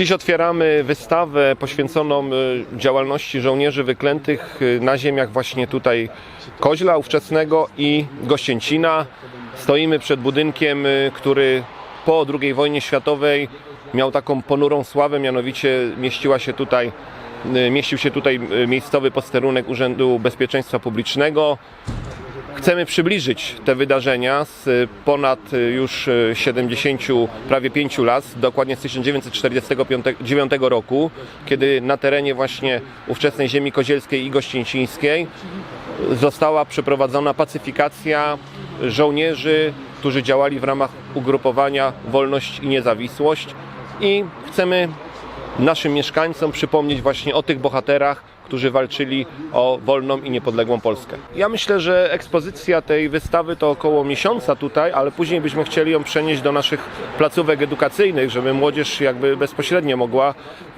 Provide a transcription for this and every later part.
Dziś otwieramy wystawę poświęconą y, działalności żołnierzy wyklętych y, na ziemiach właśnie tutaj Koźla ówczesnego i Gościęcina. Stoimy przed budynkiem, y, który po II wojnie światowej miał taką ponurą sławę, mianowicie mieściła się tutaj, mieścił się tutaj miejscowy posterunek Urzędu Bezpieczeństwa Publicznego. Chcemy przybliżyć te wydarzenia z y, ponad y, już y, 70, prawie 5 lat, dokładnie z 1949 roku, kiedy na terenie właśnie ówczesnej ziemi kozielskiej i gościęcińskiej została przeprowadzona pacyfikacja żołnierzy, którzy działali w ramach ugrupowania Wolność i Niezawisłość. I chcemy naszym mieszkańcom przypomnieć właśnie o tych bohaterach, którzy walczyli o wolną i niepodległą Polskę. Ja myślę, że ekspozycja tej wystawy to około miesiąca tutaj, ale później byśmy chcieli ją przenieść do naszych placówek edukacyjnych, żeby młodzież jakby bezpośrednio mogła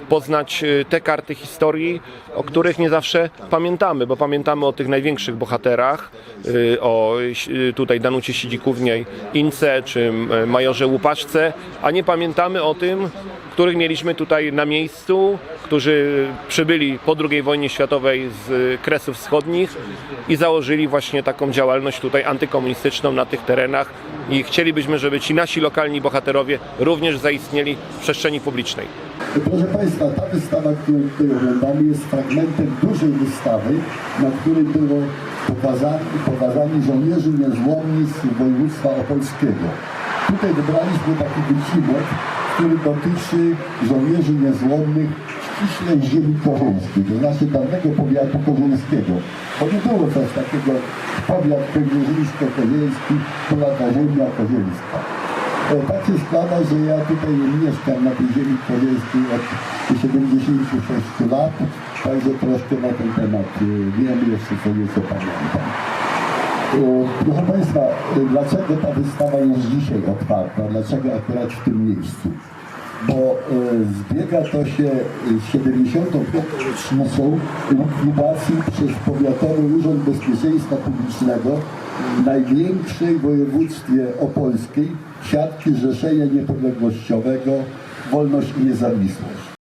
poznać y, te karty historii, o których nie zawsze pamiętamy, bo pamiętamy o tych największych bohaterach, y, o y, tutaj Danucie Sidzikówniej, Ince czy majorze Łupaszce, a nie pamiętamy o tym, których mieliśmy tutaj na miejscu, którzy przybyli po II wojnie światowej z Kresów Wschodnich i założyli właśnie taką działalność tutaj antykomunistyczną na tych terenach i chcielibyśmy, żeby ci nasi lokalni bohaterowie również zaistnieli w przestrzeni publicznej. Proszę Państwa, ta wystawa, którą tutaj oglądamy, jest fragmentem dużej wystawy, na której było pokazani, pokazani żołnierzy niezłomni z województwa opolskiego. Tutaj wybraliśmy taki wycinek, który dotyczy żołnierzy niezłomnych ściśle ziemi kozielskiej, to znaczy dawnego powiatu kozielskiego. Bo nie było coś takiego powiat kędzierzyńsko-kozielski, polata ziemia kozielska. E, Tak się składa, że ja tutaj mieszkam na tej ziemi kozielskiej od 76 lat, także troszkę na ten temat e, wiem jeszcze co nieco pamiętam. E, Proszę Państwa, dlaczego ta wystawa jest dzisiaj otwarta? Dlaczego akurat w tym miejscu? Bo e, zbiega to się z 75. rocznicą likwidacji przez Powiatowy Urząd Bezpieczeństwa Publicznego największej województwie opolskiej siatki Zrzeszenia Niepodległościowego Wolność i Niezawisłość.